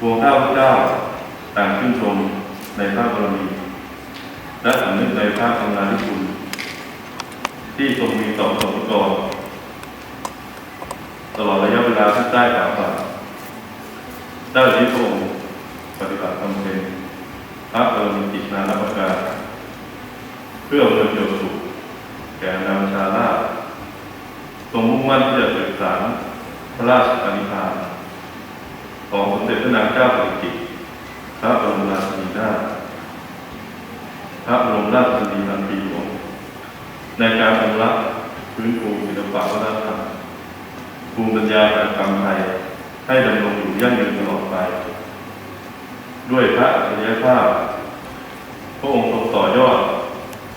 พวงข้าพเจ้าต่างชื่นชมในพระบารมี และสำนึกในพระกรุณาธิคุณ ที่ทรงมีต่อสงฆ์กรตลอดระยะเวลาที่ได้กล่าวมาได้ที่พระองค์ปฏิบัติบำเพ็ญพระบรมีกิจนานับประการเพื่อเพื่อประโยชน์สุขแก่นางชาราทรงมุ่งมั่นที่จะศึกษาพระราชปณิธาน ของสมเด็จพระนางเจ้าสิริกิติ์พระบรมราชินีนาถพระบรมราชชนนีพันปีหลวงในการอนุรักษ์พื้นฟูศิลปวัฒนธรรมภูมิปัญญาทางกรรมไทยให้ดำรงอยู่ยั่งยืนตลอดไป ด้วยพระอัจฉริยภาพพระองค์ทรงต่อยอด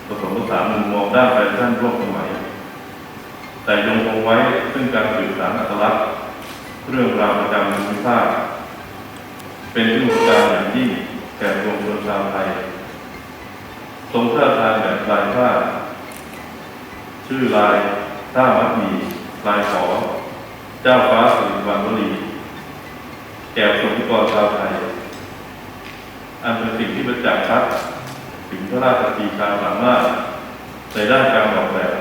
ผสมผสานมุมมองด้านแฟชั่นร่วมสมัย แต่ยังคงไว้ซึ่งการสื่อสารอัตลักษณ์ เรื่องราวประจำภูมิภาคเป็นที่รู้การอย่างยิ่งแก่ปวงชนชาวไทย ทรงพระราชทานแบบลายผ้า ชื่อลายท่ามัดมีลายขอ เจ้าฟ้าสิริวัณวลีแก่สมนิกรชาวไทย อันเป็นสิ่งที่ประจักษ์ชัดถึงพระราชสีชาสามารถในด้านการออกแบบ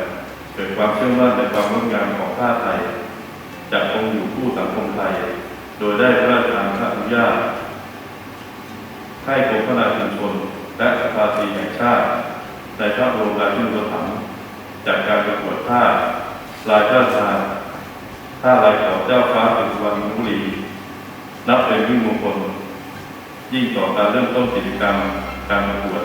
เกิดความเชื่อมั่นในความงดงามของผ้าไทย จะคงอยู่คู่สังคมไทย โดยได้พระราชทานพระอนุญาตให้กรมพัฒนาชุมชน และสภาสีแห่งชาติ ในพระบรมราชูปถัมภ์จากการประกวดผ้าลายพระราชานผ้าลายของเจ้าฟ้าสุวรรณบุรี นับเป็นยิ่งมงคลยิ่งต่อการเริ่มต้นกิจกรรมการประกวด